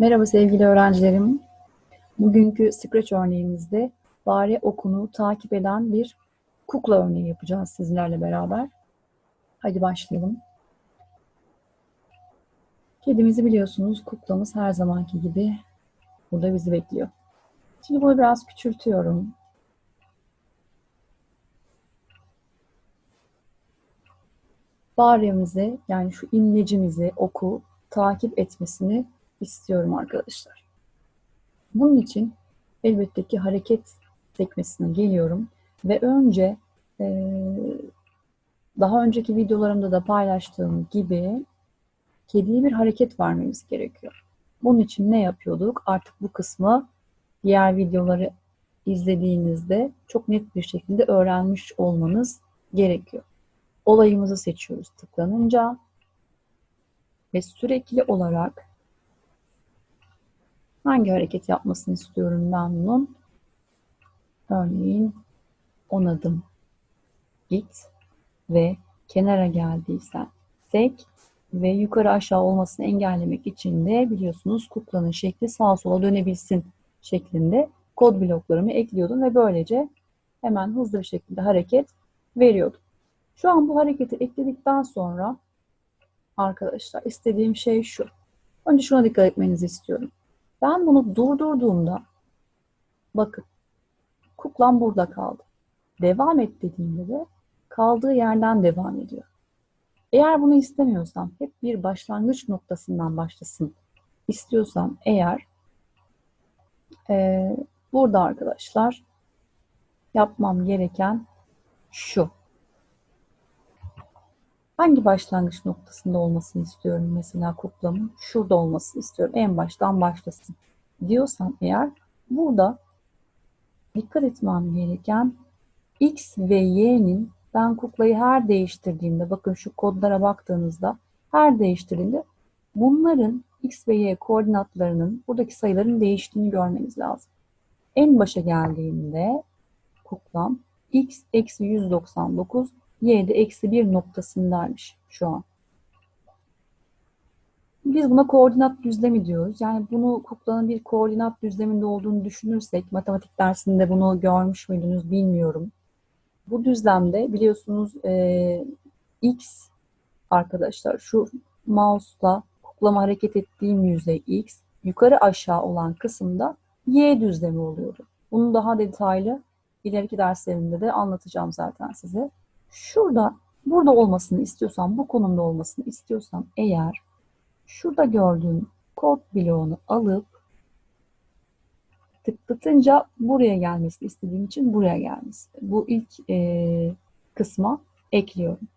Merhaba sevgili öğrencilerim. Bugünkü Scratch örneğimizde fare okunu takip eden bir kukla örneği yapacağız sizlerle beraber. Hadi başlayalım. Kedimizi biliyorsunuz kuklamız her zamanki gibi burada bizi bekliyor. Şimdi bunu biraz küçültüyorum. Faremizi yani şu imlecimizi oku takip etmesini istiyorum arkadaşlar. Bunun için elbette ki hareket sekmesine geliyorum ve önce e, daha önceki videolarımda da paylaştığım gibi kediye bir hareket vermemiz gerekiyor. Bunun için ne yapıyorduk? Artık bu kısmı diğer videoları izlediğinizde çok net bir şekilde öğrenmiş olmanız gerekiyor. Olayımızı seçiyoruz tıklanınca ve sürekli olarak Hangi hareket yapmasını istiyorum ben bunun? Örneğin 10 adım git ve kenara geldiysen sek ve yukarı aşağı olmasını engellemek için de biliyorsunuz kuklanın şekli sağa sola dönebilsin şeklinde kod bloklarımı ekliyordum ve böylece hemen hızlı bir şekilde hareket veriyordum. Şu an bu hareketi ekledikten sonra arkadaşlar istediğim şey şu. Önce şuna dikkat etmenizi istiyorum. Ben bunu durdurduğumda bakın kuklam burada kaldı. Devam et dediğimde de kaldığı yerden devam ediyor. Eğer bunu istemiyorsam hep bir başlangıç noktasından başlasın istiyorsam eğer e, burada arkadaşlar yapmam gereken şu. Hangi başlangıç noktasında olmasını istiyorum mesela kuklamın? Şurada olmasını istiyorum. En baştan başlasın. Diyorsam eğer burada dikkat etmem gereken X ve Y'nin ben kuklayı her değiştirdiğimde bakın şu kodlara baktığınızda her değiştirdiğinde bunların X ve Y koordinatlarının buradaki sayıların değiştiğini görmeniz lazım. En başa geldiğinde kuklam X eksi 199 y'de eksi bir noktasındaymış şu an. Biz buna koordinat düzlemi diyoruz. Yani bunu kuklanın bir koordinat düzleminde olduğunu düşünürsek, matematik dersinde bunu görmüş müydünüz bilmiyorum. Bu düzlemde biliyorsunuz e, x arkadaşlar şu mouse'la kuklama hareket ettiğim yüzey x, yukarı aşağı olan kısımda y düzlemi oluyordu. Bunu daha detaylı ileriki derslerimde de anlatacağım zaten size. Şurada, burada olmasını istiyorsam, bu konumda olmasını istiyorsam eğer şurada gördüğüm kod bloğunu alıp tıklatınca buraya gelmesini istediğim için buraya gelmesi. Bu ilk e, kısma ekliyorum.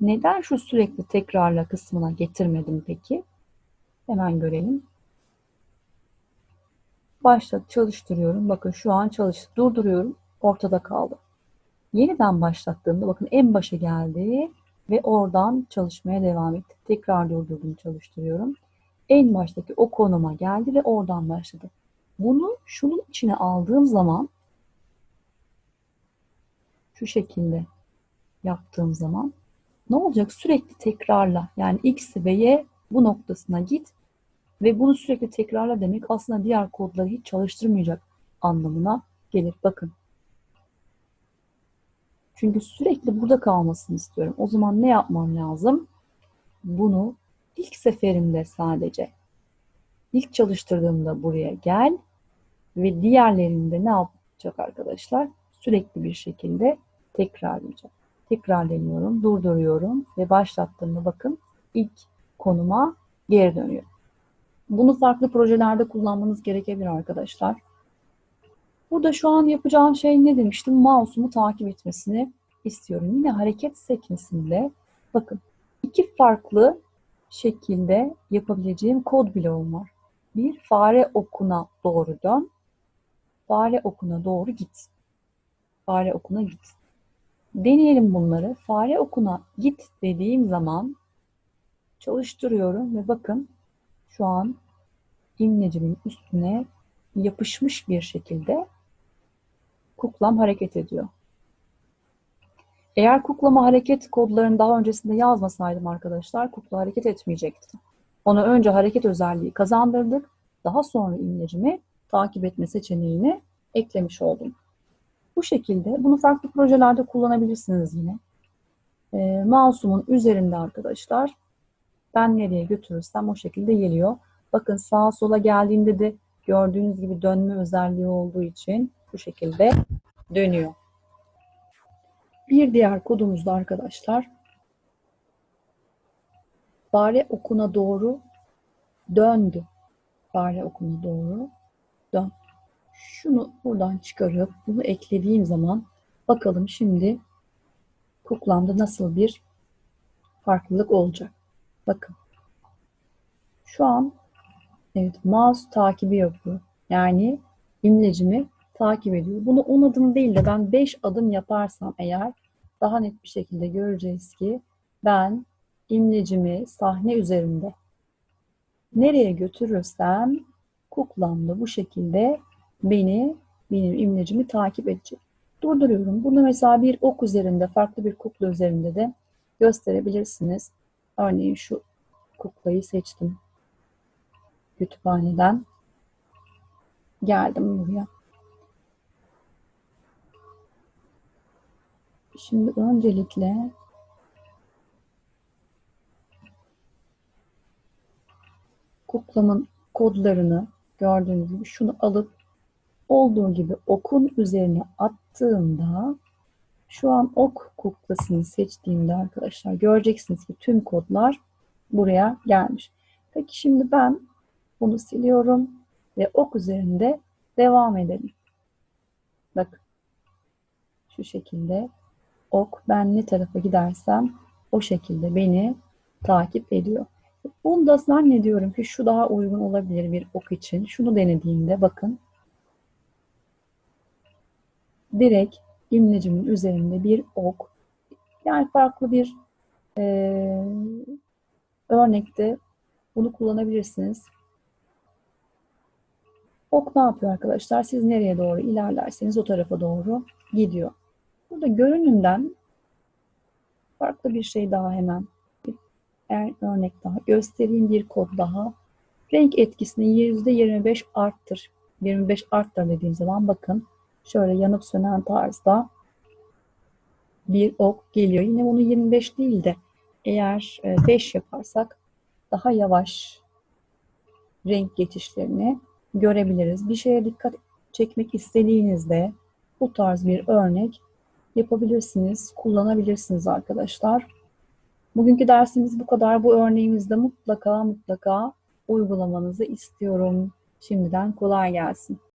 Neden şu sürekli tekrarla kısmına getirmedim peki? Hemen görelim. Başlat çalıştırıyorum. Bakın şu an çalıştı. Durduruyorum. Ortada kaldı. Yeniden başlattığımda bakın en başa geldi ve oradan çalışmaya devam etti. Tekrar durdurdum çalıştırıyorum. En baştaki o konuma geldi ve oradan başladı. Bunu şunun içine aldığım zaman şu şekilde yaptığım zaman ne olacak? Sürekli tekrarla yani x ve y bu noktasına git ve bunu sürekli tekrarla demek aslında diğer kodları hiç çalıştırmayacak anlamına gelir. Bakın çünkü sürekli burada kalmasını istiyorum. O zaman ne yapmam lazım? Bunu ilk seferimde sadece ilk çalıştırdığımda buraya gel ve diğerlerinde ne yapacak arkadaşlar? Sürekli bir şekilde tekrarlayacak. Tekrarlanıyorum, durduruyorum ve başlattığımda bakın ilk konuma geri dönüyor. Bunu farklı projelerde kullanmanız gerekebilir arkadaşlar. Burada şu an yapacağım şey ne demiştim? Mouse'umu takip etmesini istiyorum. Yine hareket sekmesinde bakın iki farklı şekilde yapabileceğim kod bloğum var. Bir fare okuna doğru dön. Fare okuna doğru git. Fare okuna git. Deneyelim bunları. Fare okuna git dediğim zaman çalıştırıyorum ve bakın şu an imlecimin üstüne yapışmış bir şekilde kuklam hareket ediyor. Eğer kuklama hareket kodlarını daha öncesinde yazmasaydım arkadaşlar kukla hareket etmeyecekti. Ona önce hareket özelliği kazandırdık. daha sonra imlecimi takip etme seçeneğini eklemiş oldum. Bu şekilde bunu farklı projelerde kullanabilirsiniz yine. E, mouse'umun üzerinde arkadaşlar ben nereye götürürsem o şekilde geliyor. Bakın sağa sola geldiğinde de gördüğünüz gibi dönme özelliği olduğu için bu şekilde dönüyor. Bir diğer kodumuz da arkadaşlar fare okuna doğru döndü. Fare okuna doğru dön. Şunu buradan çıkarıp bunu eklediğim zaman bakalım şimdi kuklamda nasıl bir farklılık olacak. Bakın. Şu an evet mouse takibi yapıyor. Yani imlecimi takip ediyor. Bunu 10 adım değil de ben 5 adım yaparsam eğer daha net bir şekilde göreceğiz ki ben imlecimi sahne üzerinde nereye götürürsem kuklam da bu şekilde beni benim imlecimi takip edecek. Durduruyorum. Bunu mesela bir ok üzerinde, farklı bir kukla üzerinde de gösterebilirsiniz. Örneğin şu kuklayı seçtim. Kütüphaneden geldim buraya. Şimdi öncelikle kuklamın kodlarını gördüğünüz gibi şunu alıp olduğu gibi okun üzerine attığımda şu an ok kuklasını seçtiğimde arkadaşlar göreceksiniz ki tüm kodlar buraya gelmiş. Peki şimdi ben bunu siliyorum ve ok üzerinde devam edelim. Bakın şu şekilde ok ben ne tarafa gidersem o şekilde beni takip ediyor. Bunu da zannediyorum ki şu daha uygun olabilir bir ok için. Şunu denediğimde bakın direkt imlecimin üzerinde bir ok yani farklı bir e, örnekte bunu kullanabilirsiniz. Ok ne yapıyor arkadaşlar? Siz nereye doğru ilerlerseniz o tarafa doğru gidiyor. Burada görünümden farklı bir şey daha hemen bir örnek daha göstereyim bir kod daha. Renk etkisini %25 arttır. 25 arttır dediğim zaman bakın şöyle yanıp sönen tarzda bir ok geliyor. Yine bunu 25 değil de eğer 5 yaparsak daha yavaş renk geçişlerini görebiliriz. Bir şeye dikkat çekmek istediğinizde bu tarz bir örnek yapabilirsiniz, kullanabilirsiniz arkadaşlar. Bugünkü dersimiz bu kadar. Bu örneğimizde mutlaka mutlaka uygulamanızı istiyorum. Şimdiden kolay gelsin.